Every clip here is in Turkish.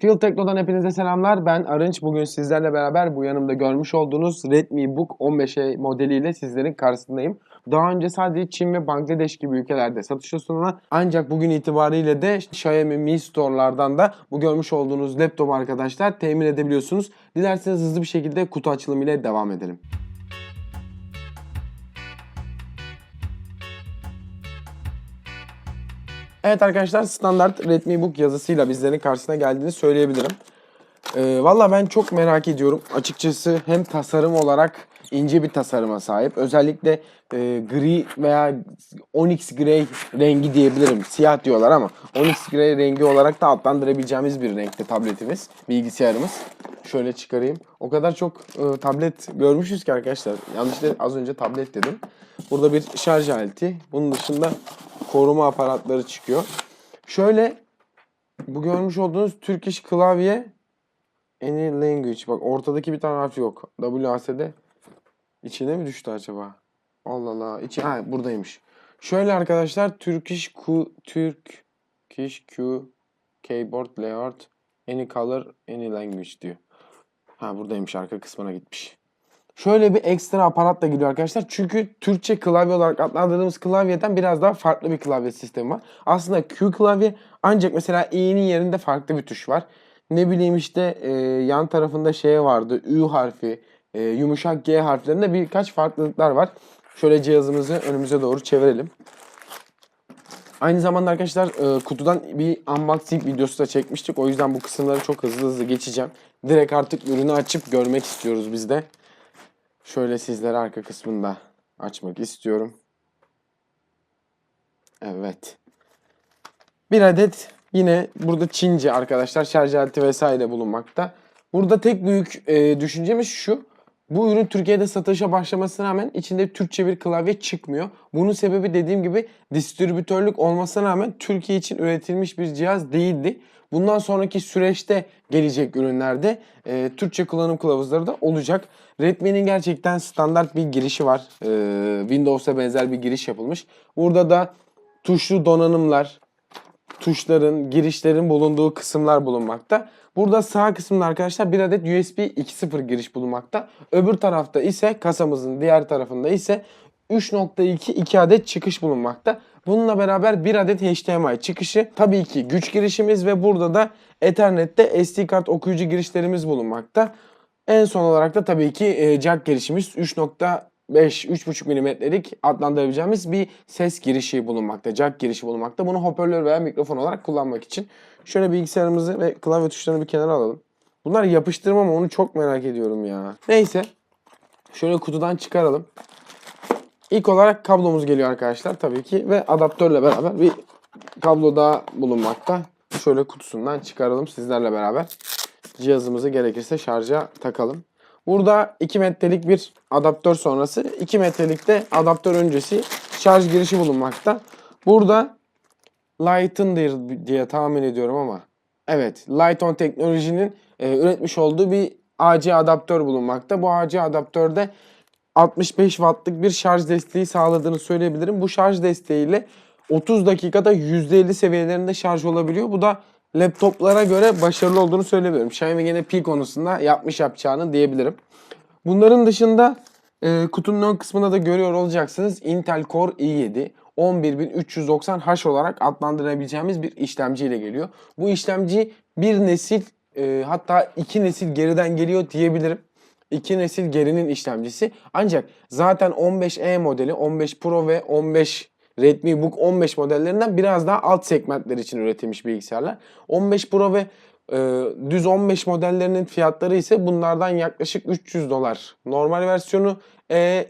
Field Tekno'dan hepinize selamlar. Ben Arınç. Bugün sizlerle beraber bu yanımda görmüş olduğunuz Redmi Book 15e modeliyle sizlerin karşısındayım. Daha önce sadece Çin ve Bangladeş gibi ülkelerde satışa sunulan ancak bugün itibariyle de Xiaomi Mi Store'lardan da bu görmüş olduğunuz laptop arkadaşlar temin edebiliyorsunuz. Dilerseniz hızlı bir şekilde kutu açılımı ile devam edelim. Evet arkadaşlar standart Redmi Book yazısıyla bizlerin karşısına geldiğini söyleyebilirim. Ee, Valla ben çok merak ediyorum. Açıkçası hem tasarım olarak ince bir tasarıma sahip. Özellikle e, gri veya onyx grey rengi diyebilirim. Siyah diyorlar ama onyx grey rengi olarak da adlandırabileceğimiz bir renkte tabletimiz, bilgisayarımız. Şöyle çıkarayım. O kadar çok e, tablet görmüşüz ki arkadaşlar. Yanlışlıkla az önce tablet dedim. Burada bir şarj aleti. Bunun dışında koruma aparatları çıkıyor. Şöyle bu görmüş olduğunuz Türk iş klavye Any language. Bak ortadaki bir tane harf yok. WASD içine mi düştü acaba? Allah Allah. İçi, ha buradaymış. Şöyle arkadaşlar Turkish Q, Turkish Q keyboard layout any color any language diyor. Ha buradaymış arka kısmına gitmiş. Şöyle bir ekstra aparat da geliyor arkadaşlar. Çünkü Türkçe klavye olarak adlandırdığımız klavyeden biraz daha farklı bir klavye sistemi var. Aslında Q klavye ancak mesela i'nin yerinde farklı bir tuş var. Ne bileyim işte e, yan tarafında şey vardı. Ü harfi, e, yumuşak G harflerinde birkaç farklılıklar var. Şöyle cihazımızı önümüze doğru çevirelim. Aynı zamanda arkadaşlar e, kutudan bir unboxing videosu da çekmiştik. O yüzden bu kısımları çok hızlı hızlı geçeceğim. Direkt artık ürünü açıp görmek istiyoruz biz de. Şöyle sizlere arka kısmında açmak istiyorum. Evet. Bir adet yine burada Çince arkadaşlar şarj aleti vesaire bulunmakta. Burada tek büyük e, düşüncemiz şu. Bu ürün Türkiye'de satışa başlamasına rağmen içinde Türkçe bir klavye çıkmıyor. Bunun sebebi dediğim gibi distribütörlük olmasına rağmen Türkiye için üretilmiş bir cihaz değildi. Bundan sonraki süreçte gelecek ürünlerde e, Türkçe kullanım kılavuzları da olacak. Redmi'nin gerçekten standart bir girişi var. E, Windows'a benzer bir giriş yapılmış. Burada da tuşlu donanımlar, tuşların, girişlerin bulunduğu kısımlar bulunmakta. Burada sağ kısımda arkadaşlar bir adet USB 2.0 giriş bulunmakta. Öbür tarafta ise kasamızın diğer tarafında ise 3.2 2 adet çıkış bulunmakta. Bununla beraber bir adet HDMI çıkışı, tabii ki güç girişimiz ve burada da Ethernet'te SD kart okuyucu girişlerimiz bulunmakta. En son olarak da tabii ki e, jack girişimiz 3.5 3.5 mm'lik adlandırabileceğimiz bir ses girişi bulunmakta. Jack girişi bulunmakta. Bunu hoparlör veya mikrofon olarak kullanmak için. Şöyle bilgisayarımızı ve klavye tuşlarını bir kenara alalım. Bunlar yapıştırma mı onu çok merak ediyorum ya. Neyse. Şöyle kutudan çıkaralım. İlk olarak kablomuz geliyor arkadaşlar tabii ki ve adaptörle beraber bir kablo daha bulunmakta. Şöyle kutusundan çıkaralım sizlerle beraber. Cihazımızı gerekirse şarja takalım. Burada 2 metrelik bir adaptör sonrası, 2 metrelik de adaptör öncesi şarj girişi bulunmakta. Burada Light'ındır diye tahmin ediyorum ama evet Lighton teknolojinin e, üretmiş olduğu bir AC adaptör bulunmakta. Bu AC adaptörde 65 wattlık bir şarj desteği sağladığını söyleyebilirim. Bu şarj desteğiyle 30 dakikada %50 seviyelerinde şarj olabiliyor. Bu da laptoplara göre başarılı olduğunu söyleyebilirim. Xiaomi gene pil konusunda yapmış yapacağını diyebilirim. Bunların dışında e, kutunun ön kısmında da görüyor olacaksınız. Intel Core i7 11390H olarak adlandırabileceğimiz bir işlemci ile geliyor. Bu işlemci bir nesil e, hatta iki nesil geriden geliyor diyebilirim. İki nesil gerinin işlemcisi. Ancak zaten 15e modeli, 15 Pro ve 15 Redmi Book 15 modellerinden biraz daha alt segmentler için üretilmiş bilgisayarlar. 15 Pro ve e, düz 15 modellerinin fiyatları ise bunlardan yaklaşık 300 dolar. Normal versiyonu e,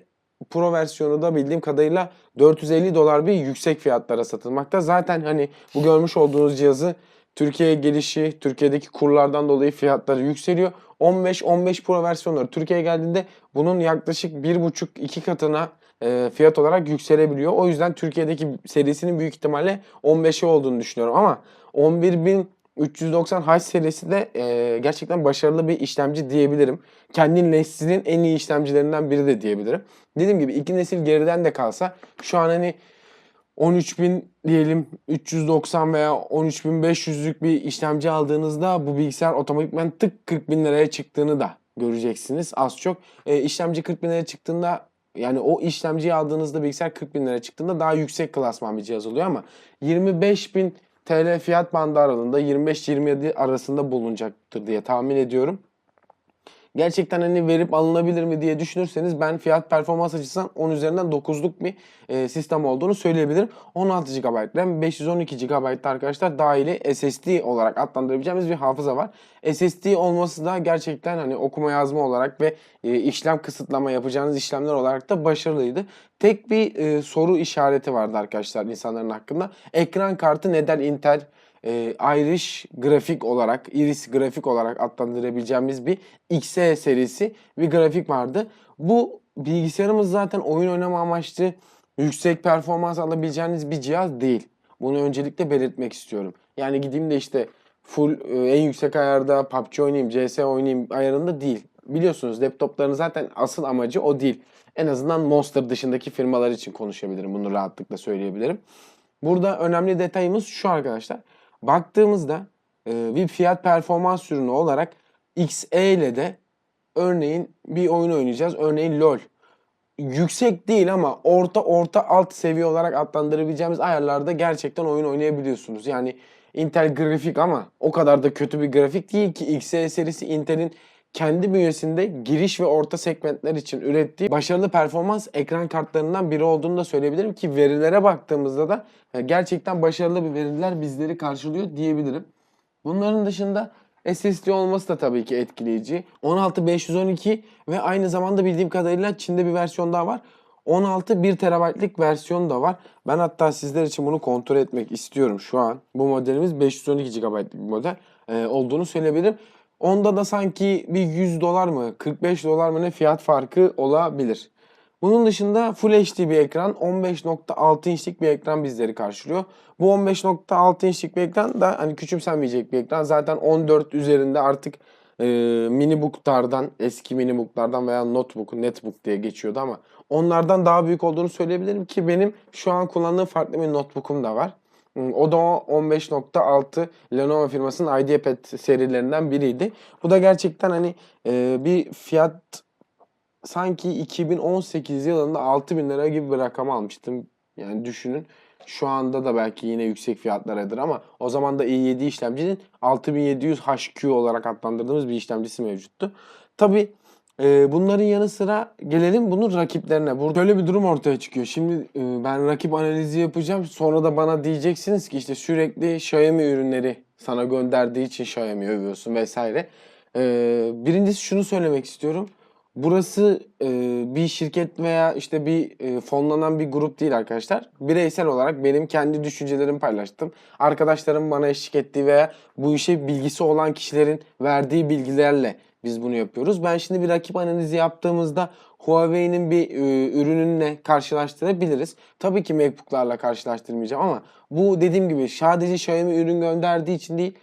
Pro versiyonu da bildiğim kadarıyla 450 dolar bir yüksek fiyatlara satılmakta. Zaten hani bu görmüş olduğunuz cihazı Türkiye'ye gelişi, Türkiye'deki kurlardan dolayı fiyatları yükseliyor. 15-15 Pro versiyonları Türkiye'ye geldiğinde bunun yaklaşık 1,5-2 katına e, fiyat olarak yükselebiliyor. O yüzden Türkiye'deki serisinin büyük ihtimalle 15'e olduğunu düşünüyorum. Ama 11390H serisi de e, gerçekten başarılı bir işlemci diyebilirim. Kendi neslinin en iyi işlemcilerinden biri de diyebilirim. Dediğim gibi iki nesil geriden de kalsa şu an hani 13.000 diyelim 390 veya 13.500'lük bir işlemci aldığınızda bu bilgisayar otomatikman tık 40 bin liraya çıktığını da göreceksiniz az çok. E, işlemci 40 bin liraya çıktığında yani o işlemciyi aldığınızda bilgisayar 40 bin liraya çıktığında daha yüksek klasman bir cihaz oluyor ama 25 bin TL fiyat bandı aralığında 25-27 arasında bulunacaktır diye tahmin ediyorum. Gerçekten hani verip alınabilir mi diye düşünürseniz ben fiyat performans açısından 10 üzerinden 9'luk bir e, sistem olduğunu söyleyebilirim. 16 GB RAM, 512 GB arkadaşlar dahili SSD olarak adlandırabileceğimiz bir hafıza var. SSD olması da gerçekten hani okuma yazma olarak ve e, işlem kısıtlama yapacağınız işlemler olarak da başarılıydı. Tek bir e, soru işareti vardı arkadaşlar insanların hakkında. Ekran kartı neden Intel e, Irish grafik olarak, Iris grafik olarak adlandırabileceğimiz bir XE serisi bir grafik vardı. Bu bilgisayarımız zaten oyun oynama amaçlı yüksek performans alabileceğiniz bir cihaz değil. Bunu öncelikle belirtmek istiyorum. Yani gideyim de işte full e, en yüksek ayarda PUBG oynayayım, CS oynayayım ayarında değil. Biliyorsunuz laptopların zaten asıl amacı o değil. En azından Monster dışındaki firmalar için konuşabilirim. Bunu rahatlıkla söyleyebilirim. Burada önemli detayımız şu arkadaşlar. Baktığımızda e, bir fiyat performans ürünü olarak XE ile de örneğin bir oyun oynayacağız. Örneğin LoL. Yüksek değil ama orta orta alt seviye olarak adlandırabileceğimiz ayarlarda gerçekten oyun oynayabiliyorsunuz. Yani Intel grafik ama o kadar da kötü bir grafik değil ki XE serisi Intel'in kendi bünyesinde giriş ve orta segmentler için ürettiği başarılı performans ekran kartlarından biri olduğunu da söyleyebilirim ki verilere baktığımızda da e, gerçekten başarılı bir veriler bizleri karşılıyor diyebilirim. Bunların dışında SSD olması da tabii ki etkileyici. 16512 ve aynı zamanda bildiğim kadarıyla Çin'de bir versiyon daha var. 16 1 TB'lik versiyonu da var. Ben hatta sizler için bunu kontrol etmek istiyorum şu an. Bu modelimiz 512 GB'lik bir model e, olduğunu söyleyebilirim. Onda da sanki bir 100 dolar mı 45 dolar mı ne fiyat farkı olabilir. Bunun dışında Full HD bir ekran 15.6 inçlik bir ekran bizleri karşılıyor. Bu 15.6 inçlik bir ekran da hani küçümsenmeyecek bir ekran. Zaten 14 üzerinde artık e, minibooklardan eski minibooklardan veya notebook, netbook diye geçiyordu ama onlardan daha büyük olduğunu söyleyebilirim ki benim şu an kullandığım farklı bir notebook'um da var. O da 15.6 Lenovo firmasının IdeaPad serilerinden biriydi. Bu da gerçekten hani e, bir fiyat sanki 2018 yılında 6000 lira gibi bir rakam almıştım. Yani düşünün. Şu anda da belki yine yüksek fiyatlardır ama o zaman da i7 işlemcinin 6700 HQ olarak adlandırdığımız bir işlemcisi mevcuttu. Tabi e, bunların yanı sıra gelelim bunun rakiplerine. Burada öyle bir durum ortaya çıkıyor. Şimdi e, ben rakip analizi yapacağım. Sonra da bana diyeceksiniz ki işte sürekli Xiaomi ürünleri sana gönderdiği için Xiaomi övüyorsun vesaire. E, birincisi şunu söylemek istiyorum. Burası e, bir şirket veya işte bir e, fonlanan bir grup değil arkadaşlar. Bireysel olarak benim kendi düşüncelerimi paylaştım. Arkadaşlarım bana eşlik ettiği veya bu işe bilgisi olan kişilerin verdiği bilgilerle biz bunu yapıyoruz. Ben şimdi bir rakip analizi yaptığımızda Huawei'nin bir e, ürününle karşılaştırabiliriz. Tabii ki MacBook'larla karşılaştırmayacağım ama bu dediğim gibi sadece Xiaomi ürün gönderdiği için değil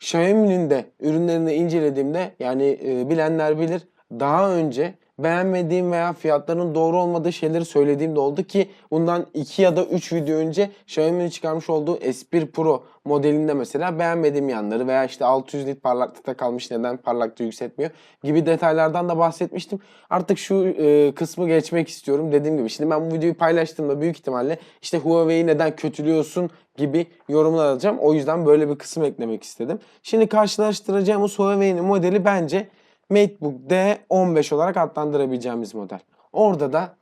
Xiaomi'nin de ürünlerini incelediğimde yani e, bilenler bilir daha önce beğenmediğim veya fiyatlarının doğru olmadığı şeyleri söylediğim de oldu ki bundan 2 ya da 3 video önce Xiaomi'nin çıkarmış olduğu S1 Pro modelinde mesela beğenmediğim yanları veya işte 600 nit parlaklıkta kalmış neden parlaklığı yükseltmiyor gibi detaylardan da bahsetmiştim. Artık şu e, kısmı geçmek istiyorum dediğim gibi. Şimdi ben bu videoyu paylaştığımda büyük ihtimalle işte Huawei'yi neden kötülüyorsun gibi yorumlar alacağım. O yüzden böyle bir kısım eklemek istedim. Şimdi karşılaştıracağımız Huawei'nin modeli bence MateBook D15 olarak adlandırabileceğimiz model. Orada da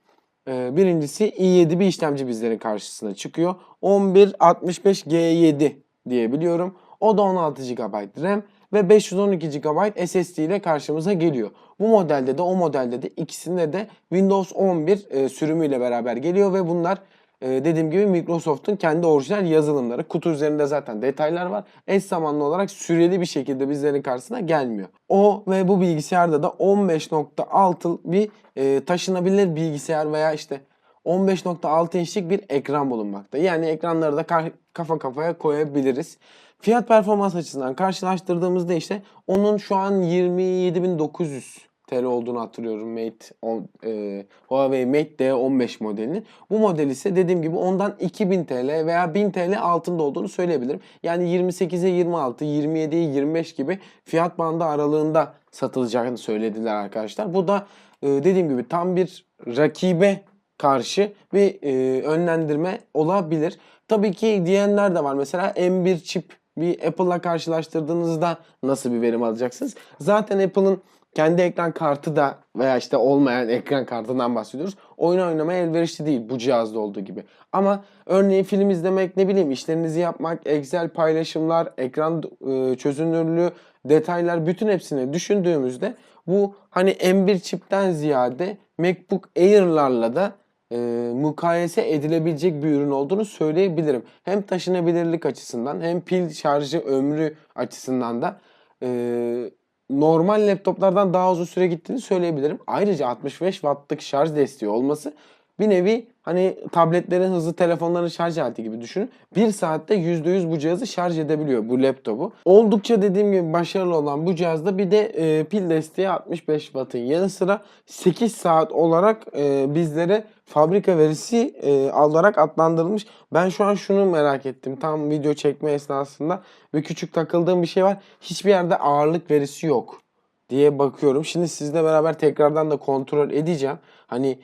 e, birincisi i7 bir işlemci bizlerin karşısına çıkıyor. 1165G7 diyebiliyorum. O da 16 GB RAM ve 512 GB SSD ile karşımıza geliyor. Bu modelde de o modelde de ikisinde de Windows 11 e, sürümüyle beraber geliyor ve bunlar e, dediğim gibi Microsoft'un kendi orijinal yazılımları. Kutu üzerinde zaten detaylar var. Eş zamanlı olarak süreli bir şekilde bizlerin karşısına gelmiyor. O ve bu bilgisayarda da 15.6 bir e, taşınabilir bilgisayar veya işte 15.6 inçlik bir ekran bulunmakta. Yani ekranları da kafa kafaya koyabiliriz. Fiyat performans açısından karşılaştırdığımızda işte onun şu an 27.900 TL olduğunu hatırlıyorum Mate on, e, Huawei Mate D15 modelinin. Bu model ise dediğim gibi ondan 2000 TL veya 1000 TL altında olduğunu söyleyebilirim. Yani 28'e 26, 27'ye 25 gibi fiyat bandı aralığında satılacağını söylediler arkadaşlar. Bu da e, dediğim gibi tam bir rakibe karşı bir e, önlendirme olabilir. Tabii ki diyenler de var. Mesela M1 çip bir Apple'la karşılaştırdığınızda nasıl bir verim alacaksınız? Zaten Apple'ın kendi ekran kartı da veya işte olmayan ekran kartından bahsediyoruz. Oyun oynamaya elverişli değil bu cihazda olduğu gibi. Ama örneğin film izlemek ne bileyim işlerinizi yapmak, Excel paylaşımlar, ekran e, çözünürlüğü, detaylar bütün hepsini düşündüğümüzde bu hani M1 çipten ziyade MacBook Air'larla da e, mukayese edilebilecek bir ürün olduğunu söyleyebilirim. Hem taşınabilirlik açısından hem pil şarjı ömrü açısından da e, normal laptoplardan daha uzun süre gittiğini söyleyebilirim. Ayrıca 65 wattlık şarj desteği olması bir nevi hani tabletlerin hızlı telefonların şarj aleti gibi düşünün. Bir saatte %100 bu cihazı şarj edebiliyor bu laptopu. Oldukça dediğim gibi başarılı olan bu cihazda bir de e, pil desteği 65 wattın yanı sıra 8 saat olarak e, bizlere fabrika verisi e, olarak adlandırılmış. Ben şu an şunu merak ettim. Tam video çekme esnasında ve küçük takıldığım bir şey var. Hiçbir yerde ağırlık verisi yok diye bakıyorum. Şimdi sizle beraber tekrardan da kontrol edeceğim. Hani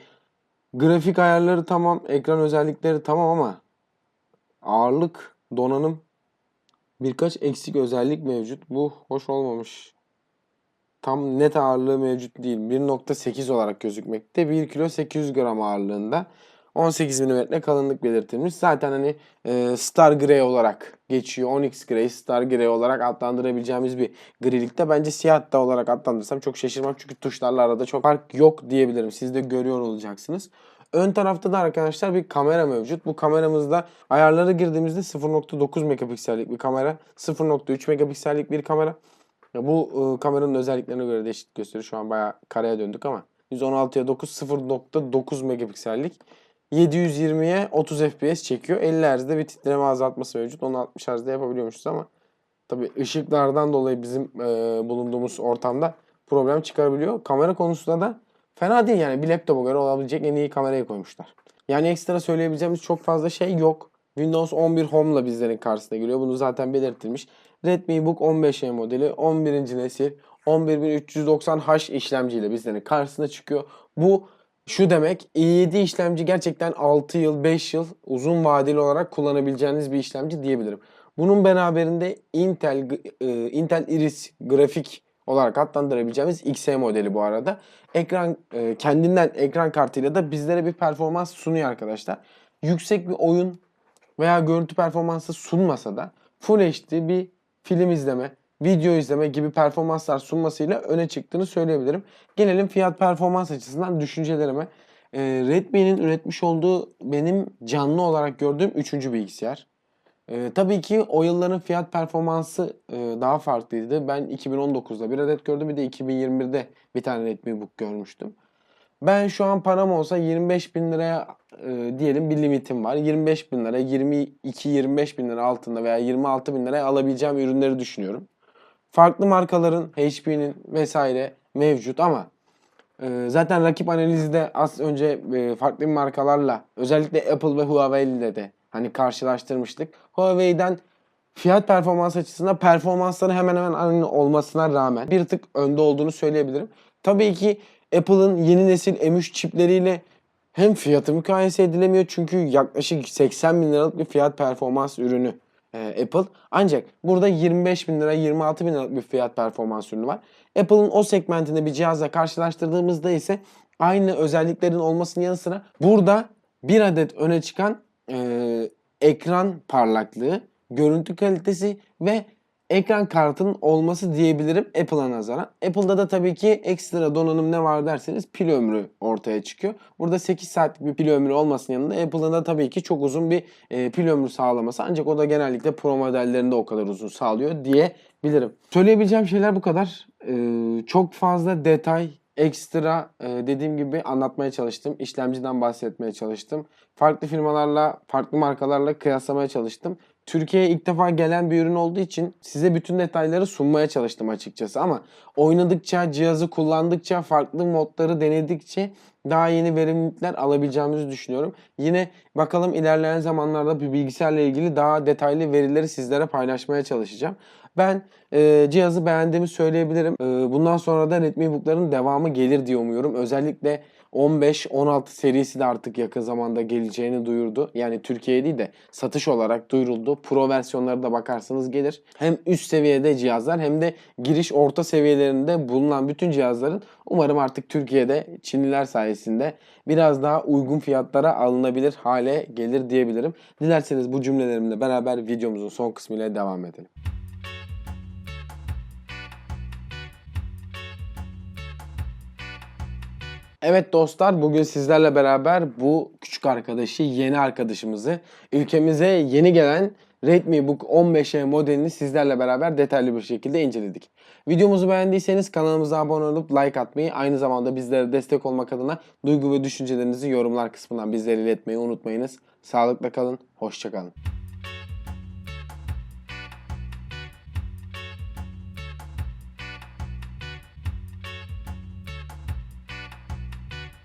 grafik ayarları tamam, ekran özellikleri tamam ama ağırlık, donanım birkaç eksik özellik mevcut. Bu hoş olmamış. Tam net ağırlığı mevcut değil. 1.8 olarak gözükmekte. 1 kilo 800 gram ağırlığında. 18 mm kalınlık belirtilmiş. Zaten hani e, Star Grey olarak geçiyor. Onyx Grey, Star Grey olarak adlandırabileceğimiz bir grilikte. Bence siyah da olarak adlandırsam çok şaşırmam. Çünkü tuşlarla arada çok fark yok diyebilirim. Siz de görüyor olacaksınız. Ön tarafta da arkadaşlar bir kamera mevcut. Bu kameramızda ayarlara girdiğimizde 0.9 megapiksellik bir kamera, 0.3 megapiksellik bir kamera. Ya bu e, kameranın özelliklerine göre değişik gösteriyor. Şu an bayağı kareye döndük ama 116'ya 9 0.9 megapiksellik. 720'ye 30 FPS çekiyor. 50 Hz'de bir titreme azaltması mevcut. Onu 60 Hz'de yapabiliyormuşuz ama tabii ışıklardan dolayı bizim e, bulunduğumuz ortamda problem çıkarabiliyor. Kamera konusunda da fena değil yani bir laptopa göre olabilecek en iyi kamerayı koymuşlar. Yani ekstra söyleyebileceğimiz çok fazla şey yok. Windows 11 Home'la bizlerin karşısına geliyor. Bunu zaten belirtilmiş. Redmi Book 15E modeli 11. nesil 11390H işlemciyle bizlerin karşısına çıkıyor. Bu şu demek i7 işlemci gerçekten 6 yıl 5 yıl uzun vadeli olarak kullanabileceğiniz bir işlemci diyebilirim. Bunun beraberinde Intel e, Intel Iris grafik olarak adlandırabileceğimiz XE modeli bu arada. Ekran e, kendinden ekran kartıyla da bizlere bir performans sunuyor arkadaşlar. Yüksek bir oyun veya görüntü performansı sunmasa da Full HD bir film izleme, video izleme gibi performanslar sunmasıyla öne çıktığını söyleyebilirim. Gelelim fiyat performans açısından düşüncelerime. Ee, Redmi'nin üretmiş olduğu benim canlı olarak gördüğüm üçüncü bilgisayar. Ee, tabii ki o yılların fiyat performansı e, daha farklıydı. Ben 2019'da bir adet gördüm bir de 2021'de bir tane Redmi Book görmüştüm. Ben şu an param olsa 25 bin liraya e, diyelim bir limitim var. 25 bin lira, 22-25 bin lira altında veya 26 bin liraya alabileceğim ürünleri düşünüyorum. Farklı markaların HP'nin vesaire mevcut ama e, zaten rakip analizi de az önce e, farklı markalarla özellikle Apple ve Huawei ile de hani karşılaştırmıştık. Huawei'den fiyat performans açısından performansları hemen hemen aynı olmasına rağmen bir tık önde olduğunu söyleyebilirim. Tabii ki Apple'ın yeni nesil M3 çipleriyle hem fiyatı mukayese edilemiyor çünkü yaklaşık 80 bin liralık bir fiyat performans ürünü e, Apple. Ancak burada 25 bin lira 26 bin liralık bir fiyat performans ürünü var. Apple'ın o segmentinde bir cihazla karşılaştırdığımızda ise aynı özelliklerin olmasının yanı sıra burada bir adet öne çıkan e, ekran parlaklığı, görüntü kalitesi ve ekran kartının olması diyebilirim Apple'a nazaran. Apple'da da tabii ki ekstra donanım ne var derseniz pil ömrü ortaya çıkıyor. Burada 8 saatlik bir pil ömrü olmasının yanında Apple'ın da tabii ki çok uzun bir e, pil ömrü sağlaması. Ancak o da genellikle Pro modellerinde o kadar uzun sağlıyor diyebilirim. Söyleyebileceğim şeyler bu kadar. E, çok fazla detay ekstra e, dediğim gibi anlatmaya çalıştım. İşlemciden bahsetmeye çalıştım. Farklı firmalarla, farklı markalarla kıyaslamaya çalıştım. Türkiye'ye ilk defa gelen bir ürün olduğu için size bütün detayları sunmaya çalıştım açıkçası ama oynadıkça, cihazı kullandıkça, farklı modları denedikçe daha yeni verimlilikler alabileceğimizi düşünüyorum. Yine bakalım ilerleyen zamanlarda bir bilgisayarla ilgili daha detaylı verileri sizlere paylaşmaya çalışacağım. Ben e, cihazı beğendiğimi söyleyebilirim. E, bundan sonra da Redmi Book'ların devamı gelir diye umuyorum. Özellikle 15-16 serisi de artık yakın zamanda geleceğini duyurdu. Yani Türkiye'ye değil de satış olarak duyuruldu. Pro versiyonları da bakarsanız gelir. Hem üst seviyede cihazlar hem de giriş orta seviyelerinde bulunan bütün cihazların umarım artık Türkiye'de Çinliler sayesinde biraz daha uygun fiyatlara alınabilir hale gelir diyebilirim. Dilerseniz bu cümlelerimle beraber videomuzun son kısmıyla devam edelim. Evet dostlar bugün sizlerle beraber bu küçük arkadaşı yeni arkadaşımızı ülkemize yeni gelen Redmi Book 15E modelini sizlerle beraber detaylı bir şekilde inceledik. Videomuzu beğendiyseniz kanalımıza abone olup like atmayı aynı zamanda bizlere destek olmak adına duygu ve düşüncelerinizi yorumlar kısmından bizlere iletmeyi unutmayınız. Sağlıkla kalın, hoşçakalın.